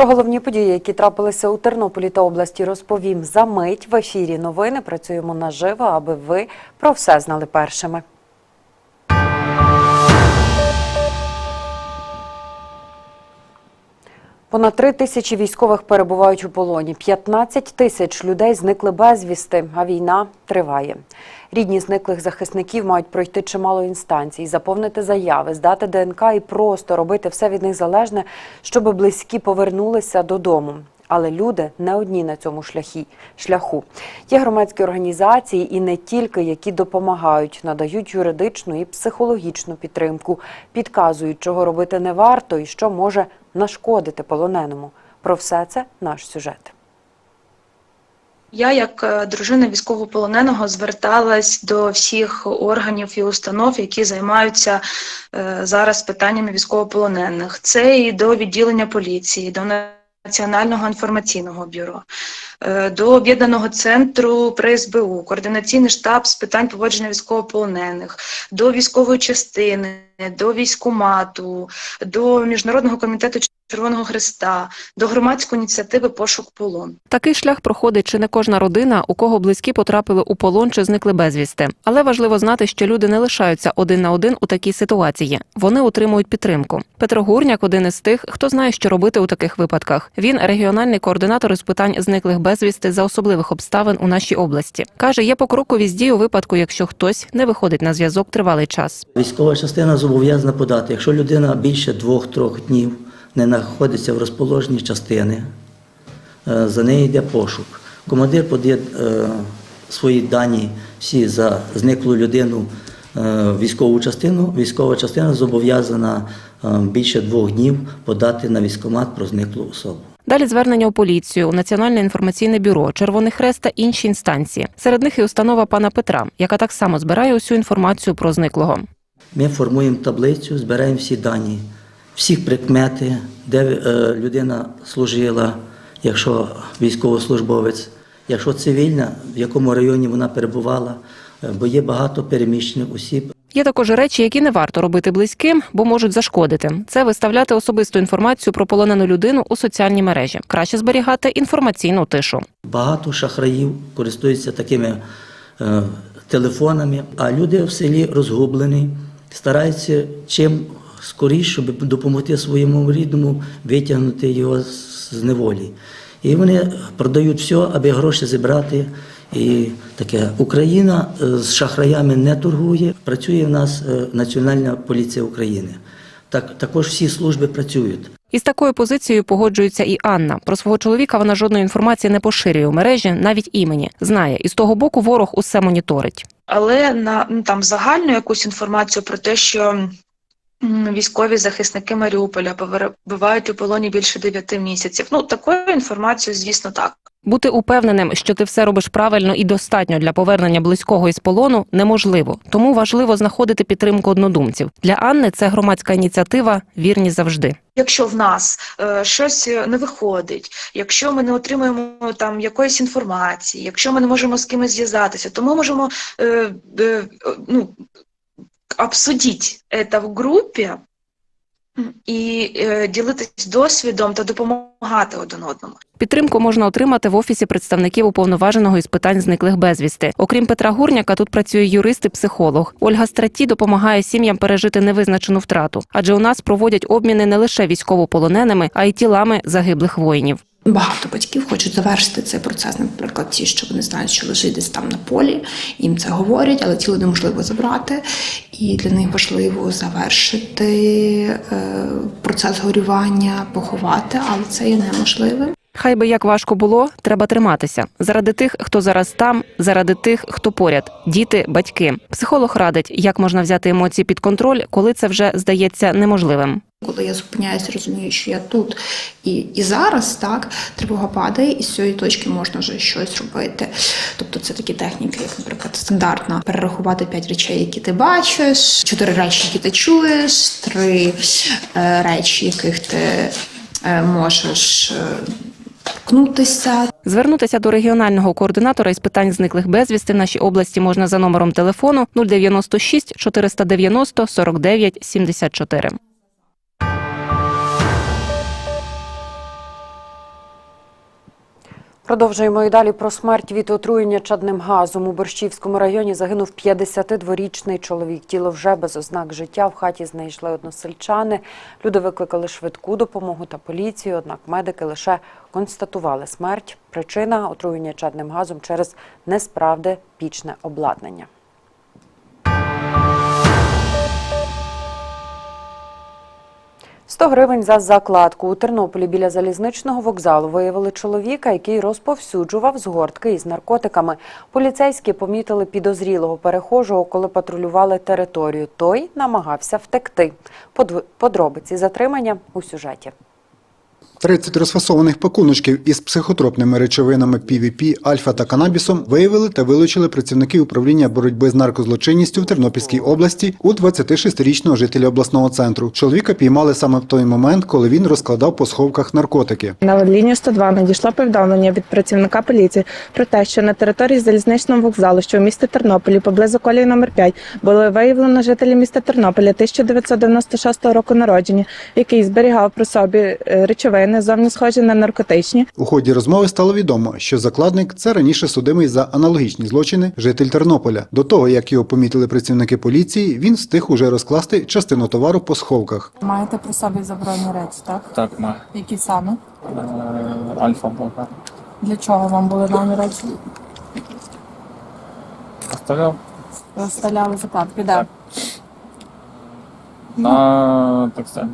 Про головні події, які трапилися у Тернополі та області, розповім за мить. В ефірі новини працюємо наживо, аби ви про все знали першими. Понад три тисячі військових перебувають у полоні. 15 тисяч людей зникли безвісти, а війна триває. Рідні зниклих захисників мають пройти чимало інстанцій, заповнити заяви, здати ДНК і просто робити все від них залежне, щоб близькі повернулися додому. Але люди не одні на цьому шляхі, шляху. Є громадські організації і не тільки, які допомагають, надають юридичну і психологічну підтримку, підказують, чого робити не варто і що може нашкодити полоненому. Про все це наш сюжет. Я, як е, дружина військовополоненого, зверталась до всіх органів і установ, які займаються е, зараз питаннями військовополонених. Це і до відділення поліції, до Національного інформаційного бюро, е, до об'єднаного центру при СБУ, координаційний штаб з питань поводження військовополонених, до військової частини, до військомату, до міжнародного комітету Червоного Христа, до громадської ініціативи Пошук полон. Такий шлях проходить чи не кожна родина, у кого близькі потрапили у полон чи зникли безвісти. Але важливо знати, що люди не лишаються один на один у такій ситуації. Вони отримують підтримку. Петро Гурняк один із тих, хто знає, що робити у таких випадках. Він регіональний координатор із питань зниклих безвісти за особливих обставин у нашій області. каже, є покрокові дії у випадку, якщо хтось не виходить на зв'язок тривалий час. Військова частина зобов'язана подати, якщо людина більше двох-трьох днів не знаходиться в розположенні частини, е, за неї йде пошук. Командир подає е, свої дані всі за зниклу людину е, в військову частину. Військова частина зобов'язана більше двох днів подати на військкомат про зниклу особу. Далі звернення у поліцію, у Національне інформаційне бюро, Червоний Хрест та інші інстанції. Серед них і установа пана Петра, яка так само збирає усю інформацію про зниклого. Ми формуємо таблицю, збираємо всі дані, всі прикмети, де е, людина служила, якщо військовослужбовець, якщо цивільна, в якому районі вона перебувала, е, бо є багато переміщених осіб. Є також речі, які не варто робити близьким, бо можуть зашкодити. Це виставляти особисту інформацію про полонену людину у соціальні мережі. Краще зберігати інформаційну тишу. Багато шахраїв користуються такими е, телефонами, а люди в селі розгублені, стараються чим скоріше, щоб допомогти своєму рідному витягнути його з неволі. І вони продають все, аби гроші зібрати. І таке Україна е, з шахраями не торгує. Працює в нас е, Національна поліція України. Так також всі служби працюють. Із такою позицією погоджується і Анна. Про свого чоловіка вона жодної інформації не поширює у мережі, навіть імені. Знає, і з того боку ворог усе моніторить. Але на ну, там загальну якусь інформацію про те, що військові захисники Маріуполя перебувають у полоні більше 9 місяців. Ну такою інформацією, звісно, так. Бути упевненим, що ти все робиш правильно і достатньо для повернення близького із полону, неможливо. Тому важливо знаходити підтримку однодумців. Для Анни це громадська ініціатива Вірні завжди. Якщо в нас е, щось не виходить, якщо ми не отримуємо там якоїсь інформації, якщо ми не можемо з кимось зв'язатися, то ми можемо е, е, ну, обсудити це в групі і е, ділитись досвідом та допомагати один одному. Підтримку можна отримати в офісі представників уповноваженого із питань зниклих безвісти. Окрім Петра Гурняка, тут працює юрист і психолог. Ольга Страті допомагає сім'ям пережити невизначену втрату, адже у нас проводять обміни не лише військовополоненими, а й тілами загиблих воїнів. Багато батьків хочуть завершити цей процес, наприклад, ті, що вони знають, що лежить десь там на полі, їм це говорять, але тіло неможливо забрати. І для них важливо завершити е, процес горювання, поховати, але це є неможливим. Хай би як важко було, треба триматися заради тих, хто зараз там, заради тих, хто поряд, діти, батьки. Психолог радить, як можна взяти емоції під контроль, коли це вже здається неможливим. Коли я зупиняюся, розумію, що я тут і, і зараз, так, тривога падає, і з цієї точки можна вже щось робити. Тобто це такі техніки, як, наприклад, стандартна перерахувати п'ять речей, які ти бачиш, чотири речі, які ти чуєш, три е, речі, яких ти е, можеш. Е, торкнутися, Звернутися до регіонального координатора із питань зниклих безвісти в нашій області можна за номером телефону 096 490 49 74. Продовжуємо і далі про смерть від отруєння чадним газом. У Борщівському районі загинув 52-річний чоловік. Тіло вже без ознак життя. В хаті знайшли односельчани. Люди викликали швидку допомогу та поліцію, однак медики лише констатували смерть. Причина отруєння чадним газом через несправде пічне обладнання. «100 гривень за закладку. У Тернополі біля залізничного вокзалу виявили чоловіка, який розповсюджував згортки із наркотиками. Поліцейські помітили підозрілого перехожого, коли патрулювали територію. Той намагався втекти. Подробиці затримання у сюжеті. 30 розфасованих пакуночків із психотропними речовинами PVP, альфа та канабісом виявили та вилучили працівники управління боротьби з наркозлочинністю в Тернопільській області у 26-річного жителя обласного центру. Чоловіка піймали саме в той момент, коли він розкладав по сховках наркотики. На лінію 102 надійшло повідомлення від працівника поліції про те, що на території залізничного вокзалу, що в місті Тернополі, поблизу колії номер 5, було виявлено жителі міста Тернополя 1996 року народження, який зберігав при собі е, речовини, зовні схожі на наркотичні, У ході розмови стало відомо, що закладник це раніше судимий за аналогічні злочини житель Тернополя. До того як його помітили працівники поліції, він встиг уже розкласти частину товару по сховках. Маєте при собі заборонені речі, так? Так, маю. Які саме? Е, Альфа блока. Для чого вам були дані речі? Поставляв Розставляли закладки, де? на таксель.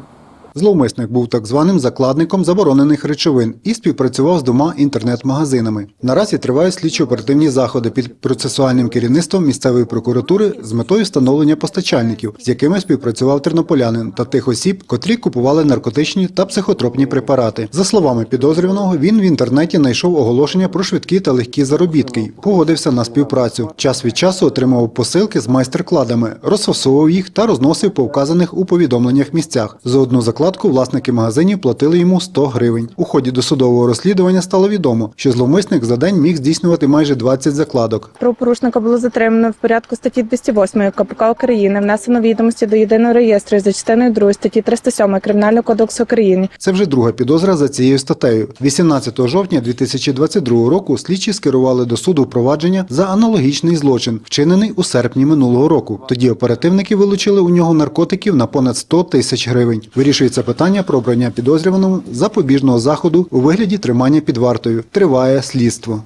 Зловмисник був так званим закладником заборонених речовин і співпрацював з двома інтернет-магазинами. Наразі тривають слідчо-оперативні заходи під процесуальним керівництвом місцевої прокуратури з метою встановлення постачальників, з якими співпрацював тернополянин та тих осіб, котрі купували наркотичні та психотропні препарати. За словами підозрюваного, він в інтернеті знайшов оголошення про швидкі та легкі заробітки погодився на співпрацю. Час від часу отримував посилки з майстер-кладами, розфасовував їх та розносив по вказаних у повідомленнях місцях. За одну закладку власники магазинів платили йому 100 гривень. У ході досудового розслідування стало відомо, що зловмисник за день міг здійснювати майже 20 закладок. Правопорушника було затримано в порядку статті 208 КПК України, внесено відомості до єдиного реєстру за частиною 2 статті 307 Кримінального кодексу України. Це вже друга підозра за цією статтею. 18 жовтня 2022 року слідчі скерували до суду впровадження за аналогічний злочин, вчинений у серпні минулого року. Тоді оперативники вилучили у нього наркотиків на понад 100 тисяч гривень. Вирішується питання про обрання підозрюваному запобіжного заходу у вигляді тримання під вартою. Триває слідство.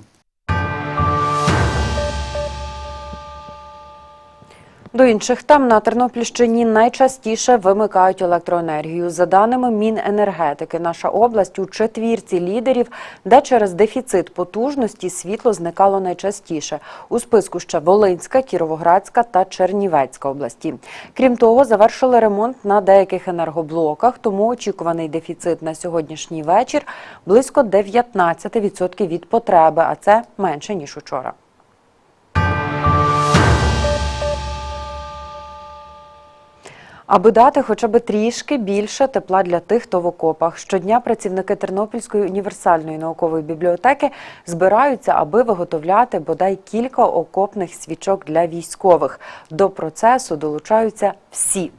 До інших тем на Тернопільщині найчастіше вимикають електроенергію. За даними Міненергетики, наша область у четвірці лідерів, де через дефіцит потужності світло зникало найчастіше. У списку ще Волинська, Кіровоградська та Чернівецька області. Крім того, завершили ремонт на деяких енергоблоках, тому очікуваний дефіцит на сьогоднішній вечір близько 19% від потреби, а це менше ніж учора. Аби дати хоча б трішки більше тепла для тих, хто в окопах. Щодня працівники Тернопільської універсальної наукової бібліотеки збираються, аби виготовляти бодай кілька окопних свічок для військових. До процесу долучаються всі.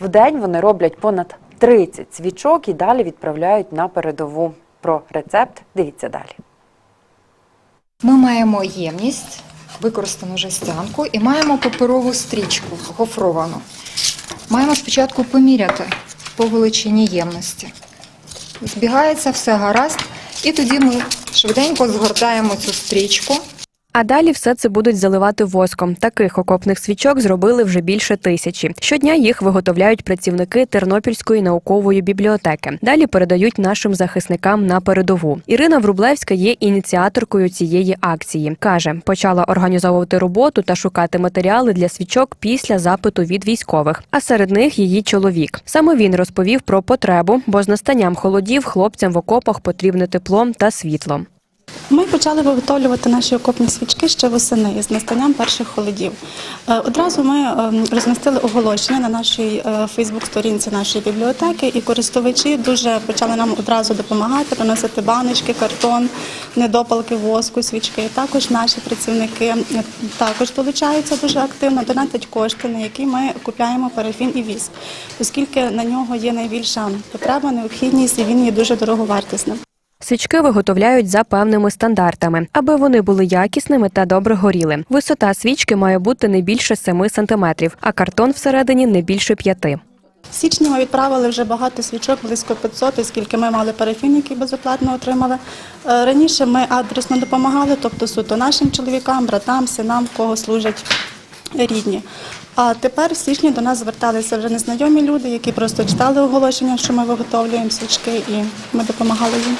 Вдень вони роблять понад 30 свічок і далі відправляють на передову. Про рецепт дивіться далі. Ми маємо ємність, використану жестянку, і маємо паперову стрічку гофровану. Маємо спочатку поміряти по величині ємності. Збігається все гаразд, і тоді ми швиденько згортаємо цю стрічку. А далі все це будуть заливати воском. Таких окопних свічок зробили вже більше тисячі. Щодня їх виготовляють працівники Тернопільської наукової бібліотеки. Далі передають нашим захисникам на передову. Ірина Врублевська є ініціаторкою цієї акції. каже, почала організовувати роботу та шукати матеріали для свічок після запиту від військових. А серед них її чоловік. Саме він розповів про потребу, бо з настанням холодів хлопцям в окопах потрібне тепло та світло. Ми почали виготовлювати наші окопні свічки ще восени з настанням перших холодів. Е, Одразу ми е, розмістили оголошення на нашій Фейсбук-сторінці нашої бібліотеки, і користувачі дуже почали нам одразу допомагати, приносити баночки, картон, недопалки воску, свічки. Також наші працівники е, також долучаються дуже активно, донатять кошти, на які ми купляємо парафін і віск, оскільки на нього є найбільша потреба, необхідність і він є дуже дороговартісним. Свічки виготовляють за певними стандартами, аби вони були якісними та добре горіли. Висота свічки має бути не більше 7 см, а картон всередині не більше 5. В січні ми відправили вже багато свічок, близько 500, оскільки ми мали парафін, який безоплатно отримали. Е, Раніше ми адресно допомагали, тобто суто нашим чоловікам, братам, синам, кого служать рідні. А тепер в січні до нас зверталися вже незнайомі люди, які просто читали оголошення, що ми виготовлюємо свічки, і ми допомагали їм.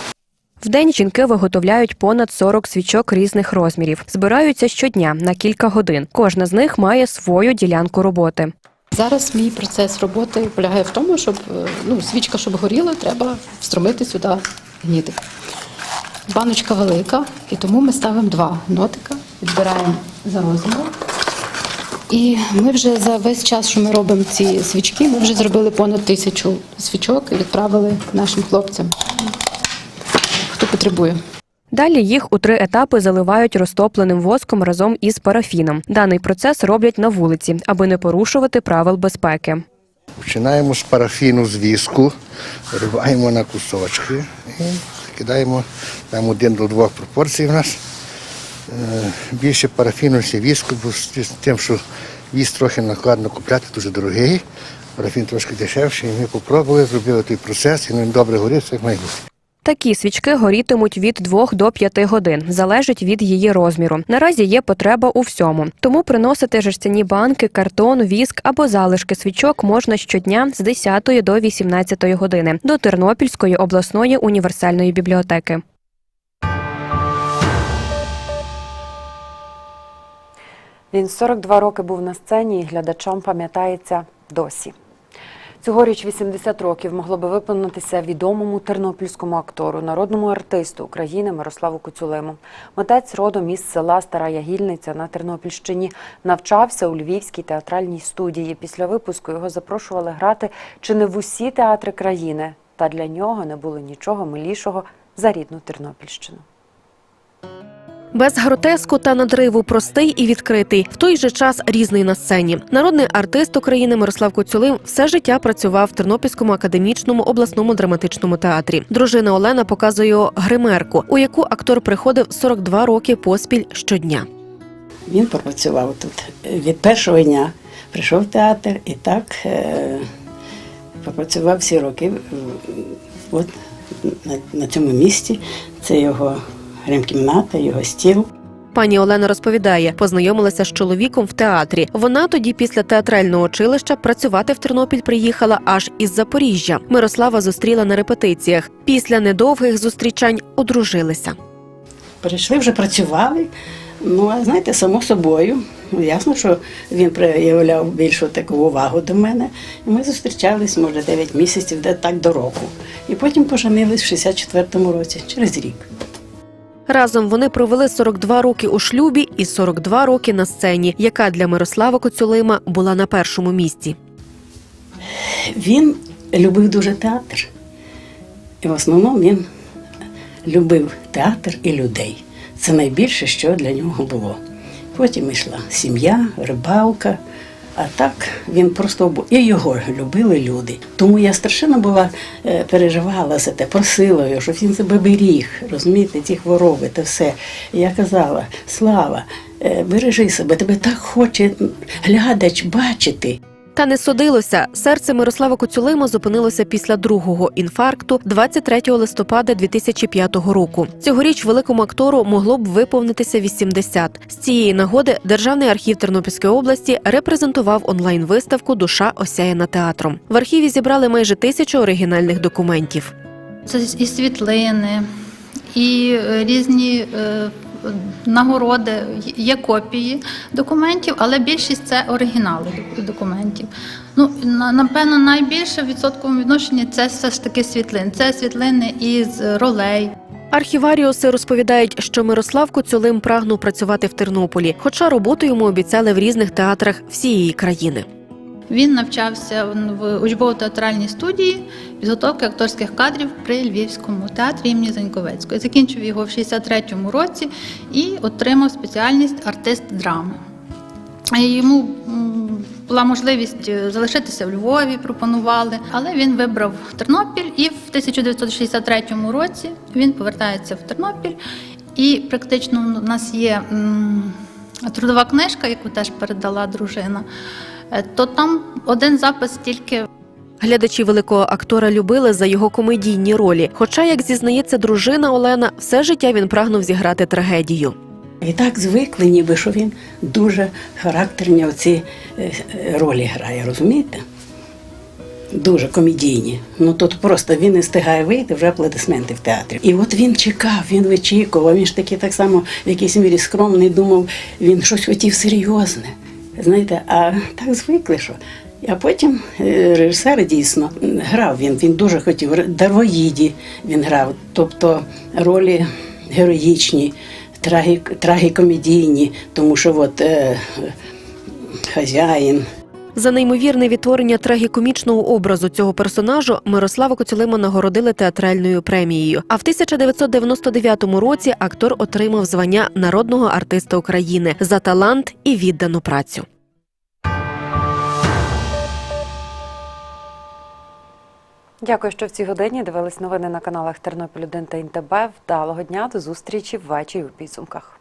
Вдень жінки виготовляють понад 40 свічок різних розмірів. Збираються щодня на кілька годин. Кожна з них має свою ділянку роботи. Зараз мій процес роботи полягає в тому, щоб е, ну, свічка, щоб горіла, треба встромити сюди гніти. Баночка велика, і тому ми ставимо два нотика, відбираємо за розміром. І ми вже за весь час, що ми робимо ці свічки, ми вже зробили понад тисячу свічок і відправили нашим хлопцям, потребує. Далі їх у три етапи заливають розтопленим воском разом із парафіном. Даний процес роблять на вулиці, аби не порушувати правил безпеки. Починаємо з парафіну з віску, вириваємо на кусочки і кидаємо там один до двох пропорцій в нас. Е, Більше парафіну, ніж віску, бо з тим, що віск трохи накладно купляти, дуже дорогий. Парафін трошки дешевший. І ми спробували, зробили той процес, і він добре горить, все як має бути. Такі свічки горітимуть від 2 до 5 годин, залежить від її розміру. Наразі є потреба у всьому, тому приносити жерстяні банки, картон, віск або залишки свічок можна щодня з 10 до 18 години до Тернопільської обласної універсальної бібліотеки. Він 42 роки був на сцені і глядачам пам'ятається досі. Цьогоріч 80 років могло би виповнитися відомому тернопільському актору, народному артисту України Мирославу Коцюлиму. Митець родом із села Стара Ягільниця на Тернопільщині навчався у Львівській театральній студії. Після випуску його запрошували грати чи не в усі театри країни. Та для нього не було нічого милішого за рідну Тернопільщину. Без гротеску та надриву простий і відкритий, в той же час різний на сцені. Народний артист України Мирослав Коцюлим все життя працював в Тернопільському академічному обласному драматичному театрі. Дружина Олена показує гримерку, у яку актор приходив 42 роки поспіль щодня. Він пропрацював тут від першого дня. Прийшов в театр і так е, пропрацював всі роки. От на, на цьому місці це його гримкімната, його стіл. Пані Олена розповідає, познайомилася з чоловіком в театрі. Вона тоді, після театрального училища, працювати в Тернопіль приїхала аж із Запоріжжя. Мирослава зустріла на репетиціях. Після недовгих зустрічань одружилися. Прийшли, вже працювали. Ну, а знаєте, само собою. Ну, Ясно, що він проявляв більшу таку увагу до мене. І ми зустрічались, може, 9 місяців, де так до року. І потім поженились в 64-му році, через рік. Разом вони провели 42 роки у шлюбі і 42 роки на сцені, яка для Мирослава Коцюлима була на першому місці. Він любив дуже театр. І в основному він любив театр і людей. Це найбільше, що для нього було. Потім йшла сім'я, рибалка. А так він просто обо- і його любили люди. Тому я страшенно була е, переживала за те, просила його, щоб він себе беріг, розумієте, ті хвороби та все. Я казала: Слава, е, бережи себе, тебе так хоче глядач бачити. Та не судилося. Серце Мирослава Коцюлима зупинилося після другого інфаркту 23 листопада 2005 року. Цьогоріч великому актору могло б виповнитися 80. З цієї нагоди Державний архів Тернопільської області репрезентував онлайн-виставку Душа осяяна театром. В архіві зібрали майже тисячу оригінальних документів. Це і світлини, і е, різні е, нагороди, є копії документів, але більшість це оригінали документів. Ну, напевно, найбільше відсотковому відношенні це все ж таки світлин. Це світлини із ролей. Архіваріуси розповідають, що Мирослав Коцюлим прагнув працювати в Тернополі, хоча роботу йому обіцяли в різних театрах всієї країни. Він навчався в учбово-театральній студії підготовки акторських кадрів при Львівському театрі імені Заньковецької. Закінчив його в 63-му році і отримав спеціальність артист драми. Йому була можливість е, залишитися в Львові, пропонували, але він вибрав Тернопіль і в 1963 році він повертається в Тернопіль. І практично у нас є трудова книжка, яку теж передала дружина. Е, То там один запис тільки Глядачі великого актора любили за його комедійні ролі. Хоча, як зізнається дружина Олена, все життя він прагнув зіграти трагедію. І так звикли, ніби що він дуже характерні оці е, ролі грає, розумієте? Дуже комедійні. Ну тут просто він не встигає вийти, вже аплодисменти в театрі. І от він чекав, він вичікував. Він ж такий так само в якійсь мірі скромний, думав, він щось хотів серйозне. Знаєте, а так звикли, що. А потім е, режисер дійсно грав він. Він дуже хотів дарвоїді він грав, тобто ролі героїчні, трагік, трагікомедійні, тому що от е, хазяїн. За неймовірне відтворення трагікомічного образу цього персонажу Мирослава Коцюлима нагородили театральною премією. А в 1999 році актор отримав звання народного артиста України за талант і віддану працю. Дякую, що в цій годині дивились новини на каналах Тернопіль 1 та ІНТБ. Вдалого дня до зустрічі ввечері у підсумках.